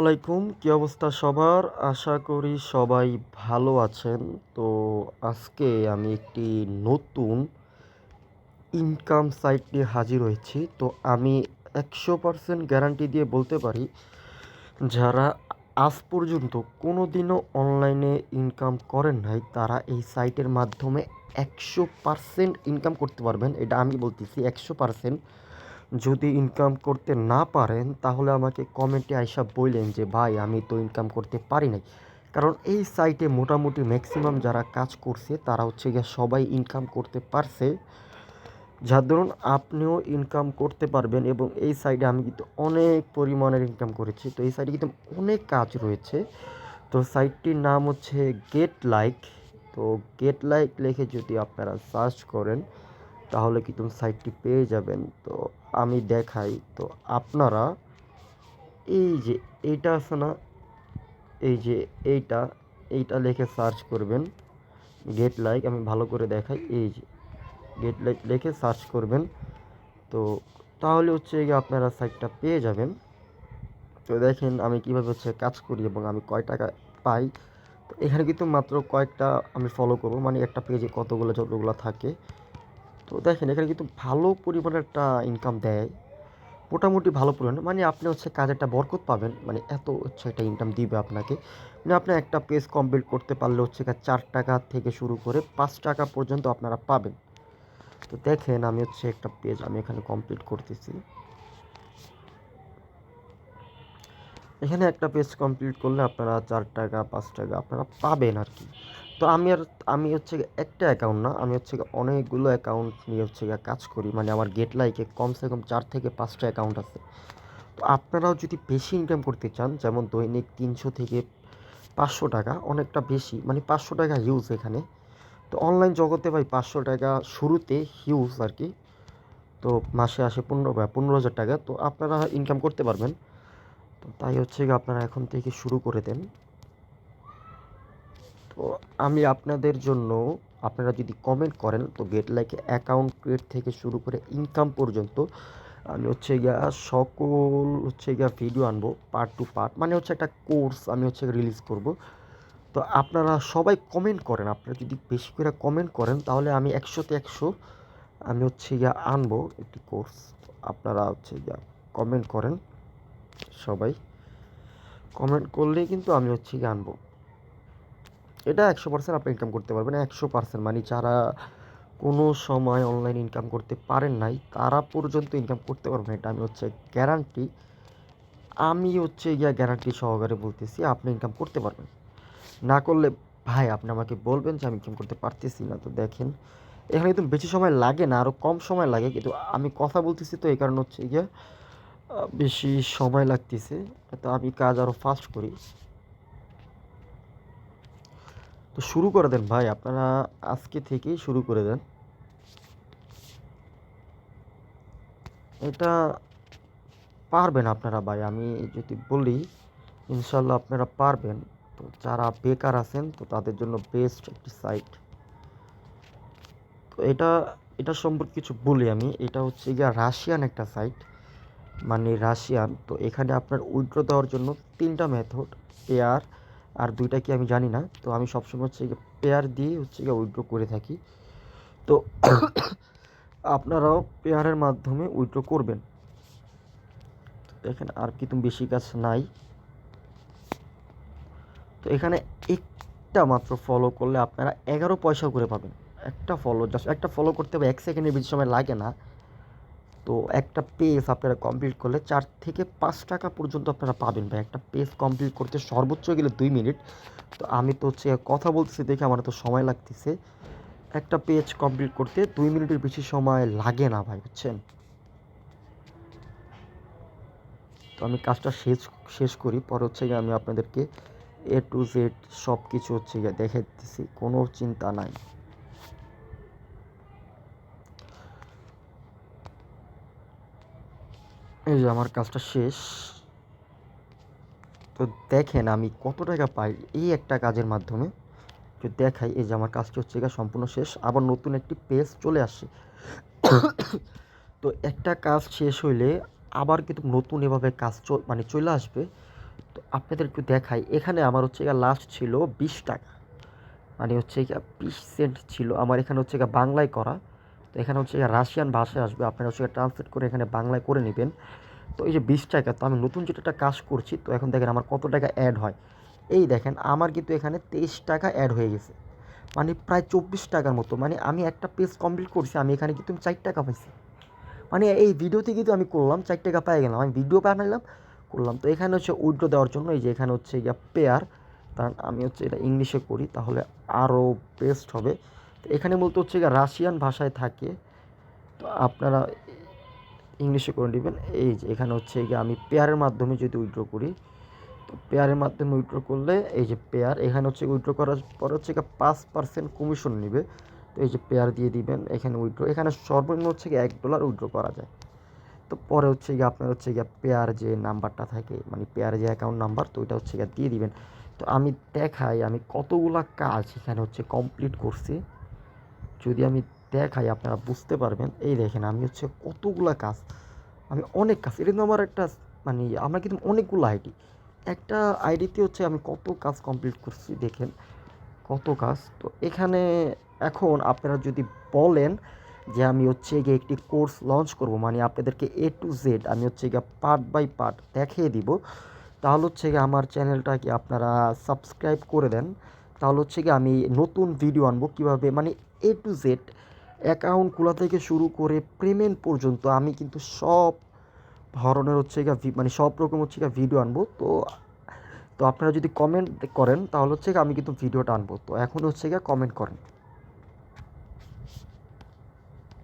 আলাইকুম কি অবস্থা সবার? আশা করি সবাই ভালো আছেন। তো আজকে আমি একটি নতুন ইনকাম সাইট নিয়ে হাজির হয়েছি। তো আমি একশো পারসেন্ট গ্যারান্টি দিয়ে বলতে পারি, যারা আজ পর্যন্ত কোনো দিনও অনলাইনে ইনকাম করেন নাই, তারা এই সাইটের মাধ্যমে একশো পারসেন্ট ইনকাম করতে পারবেন। এটা আমি বলতেছি একশো পারসেন্ট যদি ইনকাম করতে না পারেন, তাহলে আমাকে কমেন্টে আইসা বললেন যে, ভাই, আমি তো ইনকাম করতে পারি নাই। কারণ এই সাইটে মোটামুটি ম্যাক্সিমাম যারা কাজ করছে, তারা হচ্ছে গিয়ে সবাই ইনকাম করতে পারছে। যার ধরুন আপনিও ইনকাম করতে পারবেন এবং এই সাইডে আমি কিন্তু অনেক পরিমাণের ইনকাম করেছি। তো এই সাইডে কিন্তু অনেক কাজ রয়েছে। তো সাইটটির নাম হচ্ছে গেট লাইক তো গেট লাইক লিখে যদি আপনারা সার্চ করেন তাহলে কিন্তু সাইটটি পেয়ে যাবেন? তো আমি দেখাই। তো আপনারা এই যে এইটা আছে না, এই যে এইটা এইটা লিখে সার্চ করবেন। গেট লাইক আমি ভালো করে দেখাই। এই যে গেট লাইক লিখে সার্চ করবেন। তো তাহলে হচ্ছে আপনারা সাইটটা পেয়ে যাবেন। তো দেখেন আমি কীভাবে হচ্ছে কাজ করি এবং আমি কয় টাকা পাই। তো এখানে কিন্তু মাত্র কয়েকটা আমি ফলো করব। মানে একটা পেজে কতগুলো যতগুলো থাকে। তো দেখেন, এখানে কিন্তু ভালো পরিমাণে একটা ইনকাম দেয়, মোটামুটি ভালো পরিমাণে। মানে আপনি হচ্ছে কাজেরটা বরকত পাবেন মানে এত হচ্ছে একটা ইনকাম দিবে আপনাকে। মানে আপনি একটা পেজ কমপ্লিট করতে পারলে হচ্ছে চার টাকা থেকে শুরু করে পাঁচ টাকা পর্যন্ত আপনারা পাবেন। তো দেখেন, আমি হচ্ছে একটা পেজ আমি এখানে কমপ্লিট করতেছি। এখানে একটা পেজ কমপ্লিট করলে আপনারা চার টাকা, পাঁচ টাকা আপনারা পাবেন আর কি। তো আমি আর, আমি হচ্ছে একটা অ্যাকাউন্ট না, আমি হচ্ছে অনেকগুলো অ্যাকাউন্ট নিয়ে হচ্ছে কাজ করি। মানে আমার গেট লাইকে কমসে কম চার থেকে পাঁচটা অ্যাকাউন্ট আছে। তো আপনারাও যদি বেশি ইনকাম করতে চান, যেমন দৈনিক তিনশো থেকে পাঁচশো টাকা, অনেকটা বেশি মানে পাঁচশো টাকা হিউজ এখানে। তো অনলাইন জগতে ভাই পাঁচশো টাকা শুরুতে হিউজ আর কি। তো মাসে আসে পনেরো পনেরো হাজার টাকা, তো আপনারা ইনকাম করতে পারবেন। তো তাই হচ্ছে আপনারা এখন থেকে শুরু করে দেন। আমি আপনাদের জন্য, আপনারা যদি কমেন্ট করেন, তো গেট লাইকে অ্যাকাউন্ট ক্রিয়েট থেকে শুরু করে ইনকাম পর্যন্ত, আমি হচ্ছে গিয়া সকল হচ্ছে গিয়া ভিডিও আনব পার্ট টু পার্ট মানে হচ্ছে একটা কোর্স আমি হচ্ছে রিলিজ করব। তো আপনারা সবাই কমেন্ট করেন, আপনারা যদি বেশি করে কমেন্ট করেন, তাহলে আমি একশোতে একশো আমি হচ্ছে গিয়া আনব একটি কোর্স আপনারা হচ্ছে গিয়া কমেন্ট করেন, সবাই। কমেন্ট করলেই কিন্তু আমি হচ্ছে গিয়ে আনব। এটা একশো পার্সেন্ট আপনি ইনকাম করতে পারবেন, একশো পার্সেন্ট মানে যারা কোনো সময় অনলাইন ইনকাম করতে পারেন নাই, তারা পর্যন্ত ইনকাম করতে পারবেন এটা আমি হচ্ছে গ্যারান্টি আমি হচ্ছে গিয়া গ্যারান্টি সহকারে বলতেছি, আপনি ইনকাম করতে পারবেন। না করলে ভাই, আপনি আমাকে বলবেন যে আমি ইনকাম করতে পারতেছি না, তো দেখেন, এখানে কিন্তু বেশি সময় লাগে না আরও কম সময় লাগে, কিন্তু আমি কথা বলতেছি তো, এই কারণে হচ্ছে গিয়া বেশি সময় লাগতেছে, তো আমি কাজ আরও ফাস্ট করি। তো শুরু করে দেন ভাই, আপনারা আজকে থেকেই শুরু করে দেন। এটা পারবেন আপনারা ভাই, আমি যদি বলি ইনশাল্লাহ আপনারা পারবেন। তো যারা বেকার আছেন, তো তাদের জন্য বেস্ট একটি সাইট তো এটা এটা সম্পর্কে কিছু বলি আমি। এটা হচ্ছে গিয়া রাশিয়ান একটা সাইট মানে রাশিয়ান। তো এখানে আপনার উইড্রো দেওয়ার জন্য তিনটা মেথড পেয়ার আর দুইটা কি আমি জানি না। তো আমি সবসময় হচ্ছে পেয়ার দিয়ে হচ্ছে গিয়ে উইড্রো করে থাকি। তো আপনারাও পেয়ারের মাধ্যমে উইড্রো করবেন। দেখেন আর কিন্তু বেশি কাজ নাই। তো এখানে একটা মাত্র ফলো করলে আপনারা এগারো পয়সা করে পাবেন। একটা ফলো জাস্ট একটা ফলো করতে হবে, এক সেকেন্ডের বেশি সময় লাগে না। তো একটা পেজ আপনারা কমপ্লিট করলে চার থেকে পাঁচ টাকা পর্যন্ত আপনারা পাবেন ভাই। একটা পেজ কমপ্লিট করতে সর্বোচ্চ গেলে দুই মিনিট। তো আমি তো হচ্ছে কথা বলতেছি দেখে আমার তো সময় লাগতেছে। একটা পেজ কমপ্লিট করতে দুই মিনিটের বেশি সময় লাগে না ভাই, বুঝছেন? তো আমি কাজটা শেষ শেষ করি। পরে হচ্ছে গিয়ে আমি আপনাদেরকে এ টু জেড সব কিছু হচ্ছে গিয়ে দেখে দিতেছি কোনো চিন্তা নাই। এই যে আমার কাজটা শেষ। তো দেখেন আমি কত টাকা পাই এই একটা কাজের মাধ্যমে। তো দেখাই, এই যে আমার কাজটি হচ্ছে গিয়ে সম্পূর্ণ শেষ। আবার নতুন একটি পেজ চলে আসে তো একটা কাজ শেষ হইলে আবার কিন্তু নতুন এভাবে কাজ মানে চলে আসবে। তো আপনাদের একটু দেখাই, এখানে আমার হচ্ছে গিয়ে লাস্ট ছিল বিশ টাকা। মানে হচ্ছে গিয়ে বিশ সেন্ট ছিল। আমার এখানে হচ্ছে গিয়ে বাংলায় করা। তো এখানে হচ্ছে রাশিয়ান ভাষায় আসবে। আপনারা হচ্ছে ট্রান্সলেট করে এখানে বাংলায় করে নেবেন। তো এই যে বিশ টাকা, তো আমি নতুন যেটা একটা কাজ করছি, তো এখন দেখেন আমার কত টাকা অ্যাড হয়। এই দেখেন, আমার কিন্তু এখানে তেইশ টাকা অ্যাড হয়ে গেছে। মানে প্রায় চব্বিশ টাকার মতো। মানে আমি একটা পেজ কমপ্লিট করছি, আমি এখানে কিন্তু চার টাকা পাইছি। মানে এই ভিডিওতে কিন্তু আমি করলাম, চার টাকা পাই গেলাম। আমি ভিডিও বানাইলাম, করলাম। তো এখানে হচ্ছে উইড্রো দেওয়ার জন্য এই যে এখানে হচ্ছে গিয়া পেয়ার কারণ আমি হচ্ছে এটা ইংলিশে করি, তাহলে আরও বেস্ট হবে। তো এখানে মূলত হচ্ছে রাশিয়ান ভাষায় থাকে। তো আপনারা ইংলিশে করে নেবেন। এই যে এখানে হচ্ছে গিয়ে আমি পেয়ারের মাধ্যমে যদি উইড্রো করি, তো পেয়ারের মাধ্যমে উইড্রো করলে এই যে পেয়ার, এখানে হচ্ছে উইড্রো করার পর হচ্ছে গিয়ে পাঁচ পার্সেন্ট কমিশন নেবে। তো এই যে পেয়ার দিয়ে দিবেন, এখানে উইড্রো এখানে সর্বনিম্ন হচ্ছে গিয়ে এক ডলার উইড্রো করা যায়। তো পরে হচ্ছে গিয়ে আপনার হচ্ছে গিয়ে পেয়ার যে নাম্বারটা থাকে মানে পেয়ার যে অ্যাকাউন্ট নাম্বার, তো ওইটা হচ্ছে গিয়ে দিয়ে দিবেন। তো আমি দেখাই, আমি কতগুলা কাজ এখানে হচ্ছে কমপ্লিট করছি। যদি আমি দেখাই, আপনারা বুঝতে পারবেন। এই দেখেন, আমি হচ্ছে কতগুলা কাজ, আমি অনেক কাজ, এটা কিন্তু আমার একটা মানে আমার কিন্তু অনেকগুলো আইডি। একটা আইডিতে হচ্ছে আমি কত কাজ কমপ্লিট করছি, দেখেন, কত কাজ। তো এখানে এখন আপনারা যদি বলেন যে আমি হচ্ছে গিয়ে একটি কোর্স লঞ্চ করব মানে আপনাদেরকে এ টু জেড আমি হচ্ছে গিয়ে পার্ট বাই পার্ট দেখিয়ে দিব, তাহলে হচ্ছে গিয়ে আমার চ্যানেলটাকে আপনারা সাবস্ক্রাইব করে দেন। তাহলে হচ্ছে গিয়ে আমি নতুন ভিডিও আনব, কীভাবে মানে এ টু জেড অ্যাকাউন্ট খোলা থেকে শুরু করে পেমেন্ট পর্যন্ত আমি কিন্তু সব ধরনের হচ্ছে গা মানে সব রকম হচ্ছে গা ভিডিও আনব। তো তো আপনারা যদি কমেন্ট করেন তাহলে হচ্ছে আমি কিন্তু ভিডিওটা আনব। তো এখন হচ্ছে গিয়ে কমেন্ট করেন।